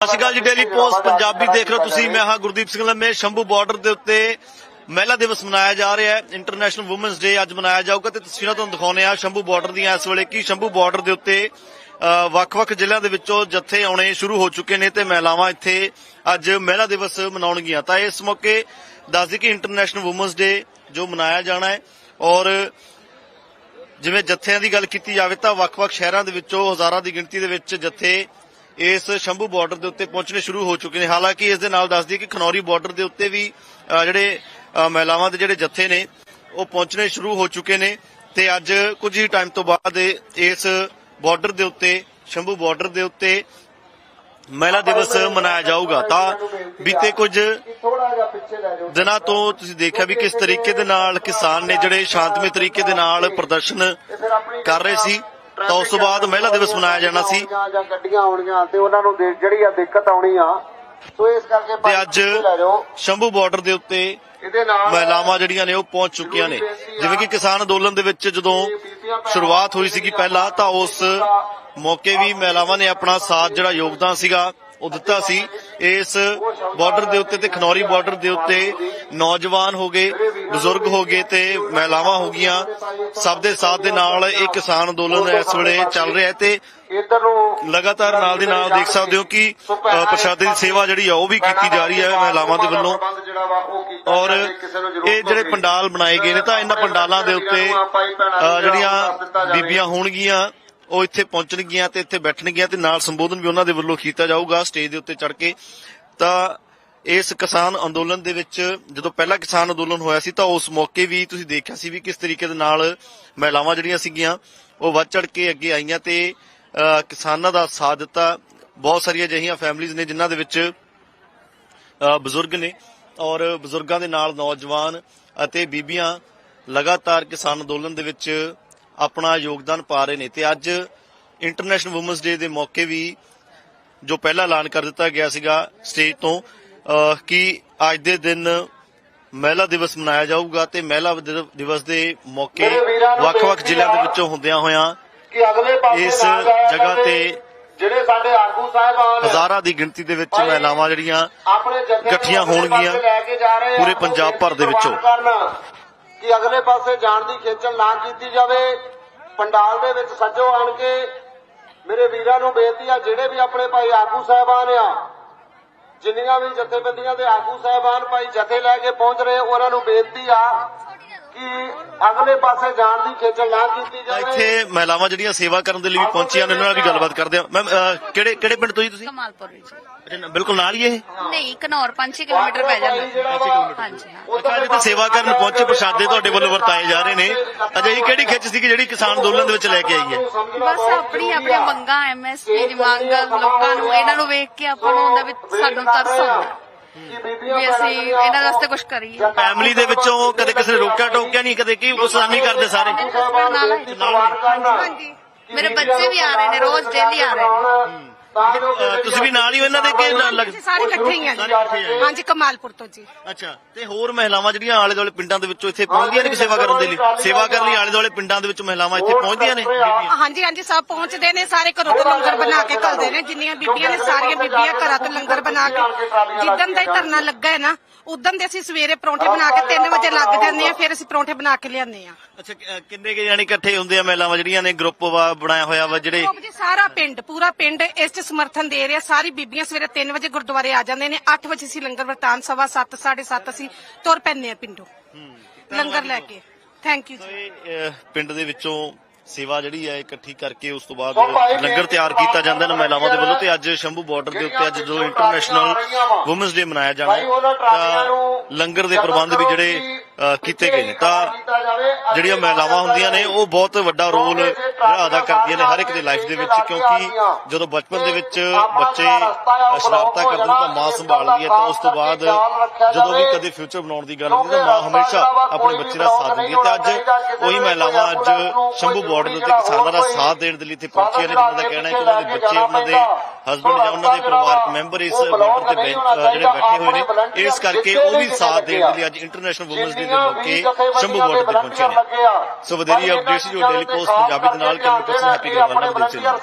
ਸਤਿ ਸ਼੍ਰੀ ਅਕਾਲ ਜੀ daily post Punjabi ਦੇਖ ਰਹੇ ਹੋ ਤੁਸੀਂ। ਮੈਂ ਹਾਂ ਗੁਰਦੀਪ ਸਿੰਘ ਲੰਮੇ, ਸ਼ੰਭੂ ਬਾਰਡਰ ਦੇ ਉੱਤੇ ਮਹਿਲਾ ਦਿਵਸ ਮਨਾਇਆ ਜਾ ਰਿਹਾ ਹੈ। ਇੰਟਰਨੈਸ਼ਨਲ ਔਮਨਸ ਡੇ ਅੱਜ ਮਨਾਇਆ ਜਾਊਗਾ ਤੇ ਤਸਵੀਰਾਂ ਤੁਹਾਨੂੰ ਦਿਖਾਉਂਦੇ ਆ ਸ਼ੰਭੂ ਬਾਰਡਰ ਦੀਆਂ ਇਸ ਵੇਲੇ ਕੀ ਸ਼ੰਭੂ ਬਾਰਡਰ ਦੇ ਉੱਤੇ ਵੱਖ-ਵੱਖ ਜ਼ਿਲ੍ਹਿਆਂ ਦੇ ਵਿੱਚੋਂ ਜੱਥੇ ਆਉਣੇ ਸ਼ੁਰੂ ਹੋ ਚੁੱਕੇ ਨੇ ਤੇ ਮਹਿਲਾਵਾਂ ਇੱਥੇ ਅੱਜ ਮਹਿਲਾ ਦਿਵਸ ਮਨਾਉਣਗੀਆਂ। ਤਾਂ ਇਸ ਮੌਕੇ ਦੱਸਦੀ ਕਿ ਇੰਟਰਨੈਸ਼ਨਲ ਔਮਨਸ ਡੇ ਜੋ ਮਨਾਇਆ ਜਾਣਾ ਹੈ ਔਰ ਜਿਵੇਂ ਜੱਥਿਆਂ ਦੀ ਗੱਲ ਕੀਤੀ ਜਾਵੇ ਤਾਂ ਵੱਖ-ਵੱਖ ਸ਼ਹਿਰਾਂ ਦੇ ਵਿੱਚੋਂ ਹਜ਼ਾਰਾਂ ਦੀ ਗਿਣਤੀ ਦੇ ਵਿੱਚ ਜੱਥੇ ਇਸ ਸ਼ੰਭੂ ਬਾਰਡਰ ਦੇ ਉੱਤੇ ਪਹੁੰਚਣੇ ਸ਼ੁਰੂ ਹੋ ਚੁੱਕੇ ਨੇ। ਹਾਲਾਂਕਿ ਇਸ ਦੇ ਨਾਲ ਦੱਸਦੀ ਕਿ ਖਨੌਰੀ ਬਾਰਡਰ ਦੇ ਉੱਤੇ ਵੀ ਜਿਹੜੇ ਮਹਿਲਾਵਾਂ ਦੇ ਜਿਹੜੇ ਜੱਥੇ ਨੇ, ਉਹ ਪਹੁੰਚਣੇ ਸ਼ੁਰੂ ਹੋ ਚੁੱਕੇ ਨੇ ਤੇ ਅੱਜ ਕੁਝ ਹੀ ਟਾਈਮ ਤੋਂ ਬਾਅਦ ਇਸ ਬਾਰਡਰ ਦੇ ਉੱਤੇ, ਸ਼ੰਭੂ ਬਾਰਡਰ ਦੇ ਉੱਤੇ ਮਹਿਲਾ ਦਿਵਸ ਮਨਾਇਆ ਜਾਊਗਾ। ਤਾਂ ਬੀਤੇ ਕੁਝ ਦਿਨਾਂ ਤੋਂ ਤੁਸੀਂ ਦੇਖਿਆ ਵੀ ਕਿਸ ਤਰੀਕੇ ਦੇ ਨਾਲ ਕਿਸਾਨ ਨੇ ਜਿਹੜੇ ਸ਼ਾਂਤਮਈ ਤਰੀਕੇ ਦੇ ਨਾਲ ਪ੍ਰਦਰਸ਼ਨ ਕਰ ਰਹੇ ਸੀ। ਤਾਂ ਉਸ ਤੋਂ ਬਾਅਦ ਮਹਿਲਾ ਦਿਵਸ ਮਨਾਇਆ ਜਾਣਾ ਸੀ। ਜਾਂ ਗੱਡੀਆਂ ਆਉਣੀਆਂ ਤੇ ਉਹਨਾਂ ਨੂੰ ਦੇ- ਜਿਹੜੀ ਆ ਦਿੱਕਤ ਆਉਣੀ ਆ ਸੋ ਇਸ ਕਰਕੇ ਤੇ ਅੱਜ ਸ਼ੰਭੂ ਬਾਰਡਰ ਦੇ ਉੱਤੇ ਇਹਦੇ ਨਾਲ ਮਹਿਲਾਵਾਂ ਜਿਹੜੀਆਂ ਨੇ ਉਹ ਪਹੁੰਚ ਚੁੱਕੀਆਂ ਨੇ। ਜਿਵੇਂ ਕਿ ਕਿਸਾਨ ਅੰਦੋਲਨ ਦੇ ਵਿੱਚ ਜਦੋਂ ਸ਼ੁਰੂਆਤ ਹੋਈ ਸੀਗੀ ਪਹਿਲਾਂ ਤਾਂ ਉਸ ਮੌਕੇ ਵੀ ਮਹਿਲਾਵਾਂ ਨੇ ਆਪਣਾ ਸਾਥ ਜਿਹੜਾ ਯੋਗਦਾਨ ਸੀਗਾ ਉਹ ਦਿੱਤਾ ਸੀ। ਇਸ ਬਾਰਡਰ ਦੇ ਉੱਤੇ ਤੇ ਖਨੌਰੀ ਬਾਰਡਰ ਦੇ ਉੱਤੇ ਨੌਜਵਾਨ ਹੋ ਗਏ, ਬਜ਼ੁਰਗ ਹੋ ਗਏ ਤੇ ਮਹਿਲਾਵਾਂ ਹੋ ਗਈਆਂ। ਸਭ ਦੇ ਸਾਥ ਦੇ ਨਾਲ ਇਹ ਕਿਸਾਨ ਅੰਦੋਲਨ ਇਸ ਵੇਲੇ ਚੱਲ ਰਿਹਾ ਤੇ ਇੱਧਰ ਨੂੰ ਲਗਾਤਾਰ ਨਾਲ ਦੀ ਨਾਲ ਦੇਖ ਸਕਦੇ ਹੋ ਕਿ ਪ੍ਰਸ਼ਾਦੇ ਦੀ ਸੇਵਾ ਜਿਹੜੀ ਆ ਉਹ ਵੀ ਕੀਤੀ ਜਾ ਰਹੀ ਹੈ ਮਹਿਲਾਵਾਂ ਦੇ ਵੱਲੋਂ। ਔਰ ਇਹ ਜਿਹੜੇ ਪੰਡਾਲ ਬਣਾਏ ਗਏ ਨੇ ਤਾਂ ਇਹਨਾਂ ਪੰਡਾਲਾਂ ਦੇ ਉੱਤੇ ਜਿਹੜੀਆਂ ਬੀਬੀਆਂ ਹੋਣਗੀਆਂ ਉਹ ਇੱਥੇ ਪਹੁੰਚਣਗੀਆਂ ਤੇ ਇੱਥੇ ਬੈਠਣਗੀਆਂ ਤੇ ਨਾਲ ਸੰਬੋਧਨ ਵੀ ਉਹਨਾਂ ਦੇ ਵੱਲੋਂ ਕੀਤਾ ਜਾਊਗਾ ਸਟੇਜ ਦੇ ਉੱਤੇ ਚੜ ਕੇ। ਤਾਂ ਇਸ ਕਿਸਾਨ ਅੰਦੋਲਨ ਦੇ ਵਿੱਚ ਜਦੋਂ ਪਹਿਲਾ ਕਿਸਾਨ ਅੰਦੋਲਨ ਹੋਇਆ ਸੀ ਤਾਂ ਉਸ ਮੌਕੇ ਵੀ ਤੁਸੀਂ ਦੇਖਿਆ ਸੀ ਵੀ ਕਿਸ ਤਰੀਕੇ ਦੇ ਨਾਲ ਮਹਿਲਾਵਾਂ ਜਿਹੜੀਆਂ ਸੀਗੀਆਂ, ਉਹ ਵੱਧ ਚੜ ਕੇ ਅੱਗੇ ਆਈਆਂ ਤੇ ਕਿਸਾਨਾਂ ਦਾ ਸਾਥ ਦਿੱਤਾ। ਬਹੁਤ ਸਾਰੀਆਂ ਅਜਿਹੀਆਂ ਫੈਮਿਲੀਆਂ ਨੇ ਜਿਨ੍ਹਾਂ ਦੇ ਵਿੱਚ ਬਜ਼ੁਰਗ ਨੇ ਔਰ ਬਜ਼ੁਰਗਾਂ ਦੇ ਨਾਲ ਨੌਜਵਾਨ ਅਤੇ ਬੀਬੀਆਂ ਲਗਾਤਾਰ ਕਿਸਾਨ ਅੰਦੋਲਨ ਦੇ ਵਿੱਚ ਆਪਣਾ ਯੋਗਦਾਨ ਪਾ ਰਹੇ ਨੇ ਤੇ ਅੱਜ ਇੰਟਰਨੈਸ਼ਨਲ ਔਮਨਸ ਡੇ ਦੇ ਮੌਕੇ ਵੀ ਜੋ ਪਹਿਲਾ ਐਲਾਨ ਕਰ ਦਿੱਤਾ ਗਿਆ ਸੀਗਾ ਸਟੇਜ ਤੋਂ ਕਿ ਅੱਜ ਦੇ ਦਿਨ ਮਹਿਲਾ ਦਿਵਸ ਮਨਾਇਆ ਜਾਊਗਾ ਤੇ ਮਹਿਲਾ ਦਿਵ- ਦਿਵਸ ਦੇ ਮੌਕੇ ਵੱਖ-ਵੱਖ ਜ਼ਿਲ੍ਹਿਆਂ ਦੇ ਵਿੱਚੋਂ ਹੁੰਦਿਆਂ ਹੋਇਆਂ ਕਿ ਅਗਲੇ ਪਾਸੇ ਇਸ ਜਗ੍ਹਾ। ਤੇ ਜਿਹੜੇ ਸਾਡੇ ਆਗੂ ਸਾਹਿਬਾਨ ਹਜ਼ਾਰਾਂ ਦੀ ਗਿਣਤੀ ਦੇ ਵਿੱਚ ਮਹਿਲਾਵਾਂ ਜਿਹੜੀਆਂ ਆਪਣੇ ਇਕੱਠੀਆਂ ਹੋਣਗੀਆਂ। ਪੂਰੇ ਪੰਜਾਬ ਭਰ ਦੇ ਵਿੱਚੋਂ। ਕਿ ਅਗਲੇ ਪਾਸੇ ਜਾਣ ਦੀ ਖੇਚਲ ਨਾ ਕੀਤੀ ਜਾਵੇ। ਪੰਡਾਲ ਦੇ ਵਿੱਚ ਸੱਜੋ ਆਣ ਕੇ ਮੇਰੇ ਵੀਰਾਂ ਨੂੰ ਬੇਨਤੀ ਆ, ਜਿਹੜੇ ਵੀ ਆਪਣੇ ਭਾਈ ਆਗੂ ਸਾਹਿਬਾਨ ਆ, ਜਿੰਨੀਆਂ ਵੀ ਜਥੇਬੰਦੀਆਂ ਦੇ ਆਗੂ ਸਾਹਿਬਾਨ ਭਾਈ ਜਥੇ ਲੈ ਕੇ ਪਹੁੰਚ ਰਹੇ, ਉਹਨਾਂ ਨੂੰ ਬੇਨਤੀ ਆ ਕਿ ਅਗਲੇ ਪਾਸੇ ਜਾਣ ਦੀ ਖੇਚਲ ਨਾ ਕੀਤੀ ਤਾਂ ਜਾਵੇ। ਇੱਥੇ ਮਹਿਲਾਵਾਂ ਜਿਹੜੀਆਂ ਸੇਵਾ ਕਰਨ ਦੇ ਲਈ ਵੀ ਪਹੁੰਚੀਆਂ ਨੇ ਉਹਨਾਂ ਨਾਲ ਵੀ ਗੱਲਬਾਤ ਕਰਦੇ ਆ ਮੈਮ ਕਿਹੜੇ ਕਿਹੜੇ ਪਿੰਡ ਤੋਂ ਜੀ ਤੁਸੀਂ? ਕਮਾਲਪੁਰ ਵਿੱਚ। ਅੱਛਾ, ਬਿਲਕੁਲ ਨਾਲ ਹੀ ਇਹ? ਨਹੀਂ ਘਨੌਰ 5 ਕਿਲੋਮੀਟਰ ਪੈ ਜਾਂਦਾ। ਹਾਂਜੀ ਹਾਂ। ਅੱਛਾ ਜਿੱਥੇ ਸੇਵਾ ਕਰਨ ਪਹੁੰਚੇ ਪ੍ਰਸ਼ਾਦੇ ਤੁਹਾਡੇ ਵੱਲੋਂ ਵਰਤਾਏ ਜਾ ਰਹੇ ਨੇ। ਅਜੇ ਇਹ ਕਿਹੜੀ ਖਿੱਚ ਸੀ ਕਿ ਜਿਹੜੀ ਕਿਸਾਨ ਅੰਦੋਲਨ ਦੇ ਵਿੱਚ ਲੈ ਕੇ ਆਈ ਹੈ? ਬਸ ਆਪਣੀ ਆਪਣੀ ਮੰਗਾਂ ਐਮਐਸਪੀ ਦੀ ਮੰਗ ਲੋਕਾਂ ਨੂੰ ਇਹਨਾਂ ਨੂੰ ਵੇਖ ਕੇ ਆਪਾਂ ਨੂੰ ਹੁੰਦਾ ਵੀ ਸਾਨੂੰ ਤਰਸ ਆਉਂਦਾ ਵੀ ਅਸੀਂ ਇਹਨਾਂ ਵਾਸਤੇ ਕੁਝ ਕਰੀਏ। ਫੈਮਿਲੀ ਦੇ ਵਿੱਚੋਂ ਕਦੇ ਕਿਸੇ ਨੇ ਰੋਕਿਆ ਟੋਕਿਆ ਨਹੀਂ ਕਦੇ ਕੀ ਗੁੱਸਾ ਨਹੀਂ ਕਰਦੇ ਸਾਰੇ। ਨਾਲ ਹਾਂਜੀ। ਮੇਰੇ ਬੱਚੇ ਵੀ ਆ ਰਹੇ ਨੇ ਰੋਜ਼ ਡੇਲੀ ਆ ਰਹੇ ਨੇ। ਅਹ, ਤੁਸੀਂ ਵੀ ਨਾਲ ਹੀ ਹੋ ਇਹਨਾਂ ਦੇ ਕਿ ਨਾਲ ਲੱਗ ਅਸੀਂ ਸਾਰੇ ਇਕੱਠੇ ਹੀ ਆ ਸਾਰੇ ਇਕੱਠੇ ਜੀ ਆ। ਹਾਂਜੀ ਕਮਾਲਪੁਰ ਤੋਂ ਜੀ। ਅੱਛਾ ਤੇ ਹੋਰ ਮਹਿਲਾਵਾਂ ਜਿਹੜੀਆਂ ਆਲੇ ਦੁਆਲੇ ਪਿੰਡਾਂ ਦੇ ਵਿੱਚੋਂ ਇੱਥੇ ਪਹੁੰਚਦੀਆਂ ਨੇ ਸੇਵਾ ਕਰਨ ਦੇ ਲਈ? ਸੇਵਾ ਕਰਨ ਲਈ ਆਲੇ ਦੁਆਲੇ ਪਿੰਡਾਂ ਦੇ ਵਿੱਚੋਂ ਮਹਿਲਾਵਾਂ ਇੱਥੇ ਪਹੁੰਚਦੀਆਂ ਨੇ? ਹਾਂਜੀ ਹਾਂਜੀ ਸਭ ਪਹੁੰਚਦੇ ਨੇ। ਸਾਰੇ ਘਰੋਂ ਤੋਂ ਲੰਗਰ ਬਣਾ ਕੇ ਘਲਦੇ ਨੇ। ਜਿੰਨੀਆਂ ਬੀਬੀਆਂ ਨੇ ਸਾਰੀਆਂ ਬੀਬੀਆਂ ਘਰਾਂ ਤੋਂ ਲੰਗਰ ਬਣਾ ਕੇ ਜਿੱਦਣ ਦਾ ਹੀ ਧਰਨਾ ਲੱਗਾ ਹੈ ਨਾ ਉਦੋਂ ਦੇ ਅਸੀਂ ਸਵੇਰੇ ਪਰੌਂਠੇ ਬਣਾ ਕੇ 3 ਵਜੇ ਲੱਗ ਜਾਂਦੇ ਆ ਫਿਰ ਅਸੀਂ ਪਰੌਂਠੇ ਬਣਾ ਕੇ ਲਿਆਉਂਦੇ ਆ ਅੱਛਾ ਕਿ- ਕਿੰਨੇ ਕੇ ਜਾਨੀ ਇਕੱਠੇ ਹੁੰਦੇ ਆ ਮਹਿਲਾਵਾਂ ਜਿਹੜੀਆਂ ਨੇ ਗਰੁੱਪ ਵਾ ਬਣਾਇਆ ਹੋਇਆ ਵਾ ਜਿਹੜੇ ਲੋਕ ਜੀ ਸਾਰਾ ਪਿੰਡ ਪੂਰਾ ਪਿੰਡ ਇਸ 'ਚ ਸਮਰਥਨ ਦੇ ਰਿਹਾ ਸਾਰੀ ਬੀਬੀਆਂ ਸਵੇਰੇ 3 ਵਜੇ ਗੁਰਦੁਆਰੇ ਆ ਜਾਂਦੇ ਨੇ 8 ਵਜੇ ਅਸੀਂ ਲੰਗਰ ਵਰਤਾਨ ਸਵਾ 7 7:30 ਅਸੀਂ ਤੁਰ ਪੈਂਦੇ ਆ ਪਿੰਡੋਂ ਲੰਗਰ ਲੈ ਕੇ। ਥੈਂਕ ਯੂ ਜੀ। ਇਹ, ਅਹ, ਪਿੰਡ ਦੇ ਵਿੱਚੋਂ ਸੇਵਾ ਜਿਹੜੀ ਹੈ ਇਕੱਠੀ ਕਰਕੇ ਉਸ ਤੋਂ ਬਾਅਦ ਲੰਗਰ ਤਿਆਰ ਕੀਤਾ ਜਾਂਦਾ ਹੈ ਮਹਿਲਾਵਾਂ ਦੇ ਵੱਲੋਂ ਤੇ ਅੱਜ ਸ਼ੰਭੂ ਬਾਰਡਰ ਦੇ ਉੱਤੇ ਅੱਜ ਜੋ ਇੰਟਰਨੈਸ਼ਨਲ ਔਮਨਸ ਡੇ ਮਨਾਇਆ ਜਾਣਾ ਹੈ ਤਾਂ ਲੰਗਰ ਦੇ ਪ੍ਰਬੰਧ ਵੀ ਜਿਹੜੇ ਕੀਤੇ ਗਏ ਨੇ। ਤਾਂ ਜਿਹੜੀਆਂ ਮਹਿਲਾਵਾਂ ਹੁੰਦੀਆਂ ਨੇ, ਉਹ ਬਹੁਤ ਵੱਡਾ ਰੋਲ ਜਿਹੜਾ ਅਦਾ ਕਰਦੀਆਂ ਨੇ ਹਰ ਇੱਕ ਦੀ ਲਾਈਫ ਦੇ ਵਿੱਚ, ਕਿਉਂਕਿ ਜਦੋਂ ਬਚਪਨ ਦੇ ਵਿੱਚ ਬੱਚੇ ਸ਼ਰਾਰਤਾਂ ਕਰਦੇ ਨੇ, ਤਾਂ ਮਾਂ ਸੰਭਾਲਦੀ ਹੈ, ਤਾਂ ਉਸ ਤੋਂ ਬਾਅਦ ਜਦੋਂ ਵੀ ਕਦੇ ਫਿਊਚਰ ਬਣਾਉਣ ਦੀ ਗੱਲ ਹੁੰਦੀ ਤਾਂ ਮਾਂ ਹਮੇਸ਼ਾ ਆਪਣੇ ਬੱਚੇ ਦਾ ਸਾਥ ਦਿੰਦੀ ਹੈ। ਤੇ ਅੱਜ ਉਹੀ ਮਹਿਲਾਵਾਂ, ਅੱਜ ਸ਼ੰਭੂ ਬਾਰਡਰ ਦੇ ਕਿਸਾਨਾਂ ਦਾ ਸਾਥ ਦੇਣ ਦੇ ਲਈ ਇੱਥੇ ਪਹੁੰਚੀਆਂ ਨੇ, ਜਿਨ੍ਹਾਂ ਦਾ ਕਹਿਣਾ ਹੈ ਕਿ ਉਹਨਾਂ ਦੇ ਬੱਚੇ, ਉਹਨਾਂ ਦੇ ਹਸਬੰਡ ਜਾਂ ਉਹਨਾਂ ਦੇ ਪਰਿਵਾਰਕ ਮੈਂਬਰ ਇਸ ਬਾਰਡਰ ਤੇ ਬੈਠ- ਜਿਹੜੇ ਬੈਠੇ ਹੋਏ ਨੇ, ਇਸ ਕਰਕੇ ਉਹ ਵੀ ਸਾਥ ਦੇਣ ਦੇ ਲਈ ਅੱਜ ਇੰਟਰਨੈਸ਼ਨਲ ਔਮਨਸ ਡੇ ਦੇ ਮੌਕੇ ਸ਼ੰਭੂ ਬਾਰਡਰ ਤੇ ਪਹੁੰਚੇ ਨੇ। ਸੋ ਵਧੇਰੀ ਅਪਡੇਟਸ ਜੋ ਡੇਲੀ ਪੋਸਟ ਪੰਜਾਬੀ ਦੇ ਨਾਲ ਕੈਮਰਾ ਪਰਸਨ ਹੈਪੀ ਗਰੇਵਾਲ ਨਾਲ ਦਿਲ